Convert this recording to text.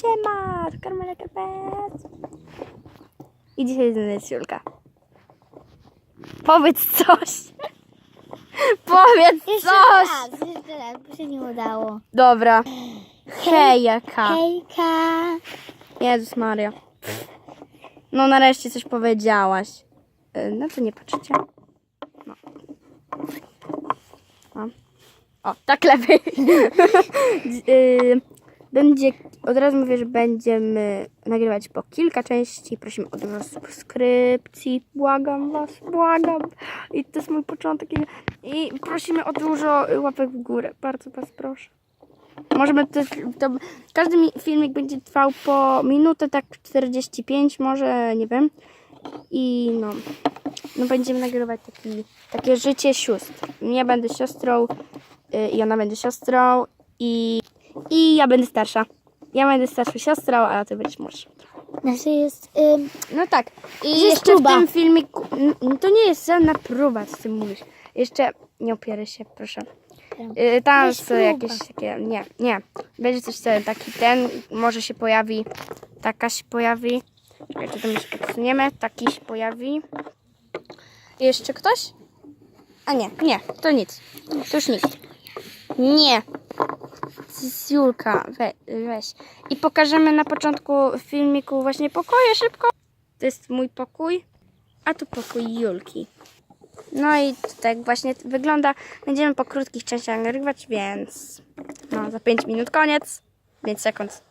Siema, to Karmela Karpet. I dzisiaj jest Julka. Powiedz coś. Powiedz Jeszcze coś. raz, jeszcze raz, bo się nie udało. Dobra. Hej, jaka. Hejka. Jezus Maria. No nareszcie coś powiedziałaś. Y, Na co nie patrzycie? No. O, o tak lepiej. Y, Będzie, od razu mówię, że będziemy nagrywać po kilka części. Prosimy o dużo subskrypcji. Błagam was, błagam. I to jest mój początek. I- prosimy o dużo łapek w górę. Bardzo was proszę. Możemy to, to, każdy mi- filmik będzie trwał po minutę, tak 45 może, nie wiem. I no, no będziemy nagrywać taki, takie życie sióstr. Ja będę siostrą y, i ona będzie siostrą i, i ja będę starsza. Ja będę starszą siostrą, a ty będziesz młodsza. Znaczy jest... Ym, No tak. I jest jeszcze próba. w tym filmiku, n- to nie jest żadna próba, co ty mówisz. Jeszcze nie opieraj się, proszę. Yy, tam Weź są próba. jakieś takie, nie, nie. Będzie coś ten, taki ten, może się pojawi, taka się pojawi. Czekajcie, to my się odsuniemy, taki się pojawi. Jeszcze ktoś? A nie, nie, to nic. To już nikt. Nie. Z Julka, we, weź. I pokażemy na początku filmiku właśnie pokoje szybko. To jest mój pokój, a tu pokój Julki. No i tak właśnie wygląda. Będziemy po krótkich częściach nagrywać, więc no za 5 minut koniec. 5 sekund.